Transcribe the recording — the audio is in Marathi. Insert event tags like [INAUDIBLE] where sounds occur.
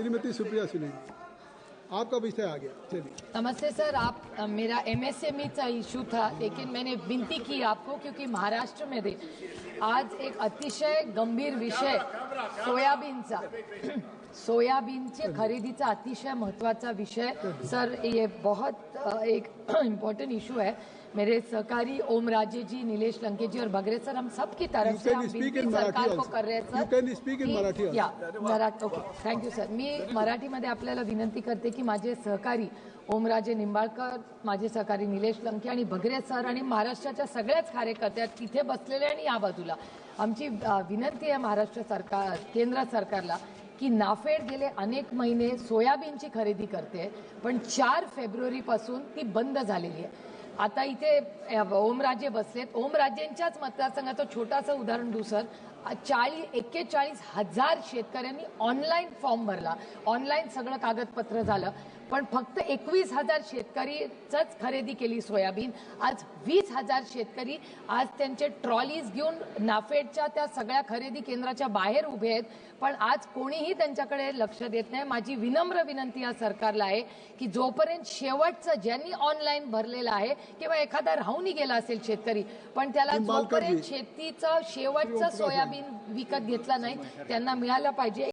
श्रीमती सुप्रिया सुले। आपका विषय आ गया। चलिए। नमस्ते सर आप मेरा एमएसएमई का इशू था लेकिन मैंने विनती की आपको क्योंकि महाराष्ट्र में दे आज एक अतिशय गंभीर विषय सोयाबीन का सोयाबीन सोयाबीनचा सोयाबीनच्या खरेदीचा अतिशय महत्वाचा विषय। सर ये बहुत एक [CLEARS THROAT] इम्पोर्टेंट इशू है। मेरे सहकारी ओम राजे जी नीलेश लंके जी और बगरे सर हम सब की तरफ़ से हम सरकार को कर रहे हैं सर। की-. या Marathi okay thank you sir मी मराठीमध्ये आपल्याला विनंती करते की माझे सहकारी ओमराजे निंबाळकर माझे सहकारी निलेश लंके आणि भगरे सर आणि महाराष्ट्राच्या सगळ्याच कार्यकर्त्या तिथे बसलेले आणि या बाजूला. आमची विनंती आहे महाराष्ट्र सरकार केंद्र सरकारला की नाफेड गेले अनेक महिने सोयाबीनची खरेदी करते पण चार फेब्रुवारीपासून ती बंद झालेली आहे. आता इथे अ, ओमराजे बसलेत. ओमराजेंच्याच मतदारसंघाचं छोटासं उदाहरण दुसर चाळीस एक्केचाळीस हजार शेतकऱ्यांनी ऑनलाईन फॉर्म भरला. ऑनलाईन सगळं कागदपत्र झालं. पण फक्त एकवीस हजार शेतकरीच खरेदी केली सोयाबीन. आज वीस हजार शेतकरी आज त्यांचे ट्रॉलीज घेऊन नाफेडच्या त्या सगळ्या खरेदी केंद्राच्या बाहेर उभे आहेत. पण आज कोणीही त्यांच्याकडे लक्ष देत नाही. माझी विनम्र विनंती या सरकारला आहे की जोपर्यंत शेवटचं ज्यांनी ऑनलाईन भरलेलं आहे किंवा एखादा राहूनही गेला असेल शेतकरी पण त्याला. जोपर्यंत शेतीचं शेवटचं सोयाबीन विकत घेतलं नाही त्यांना मिळालं पाहिजे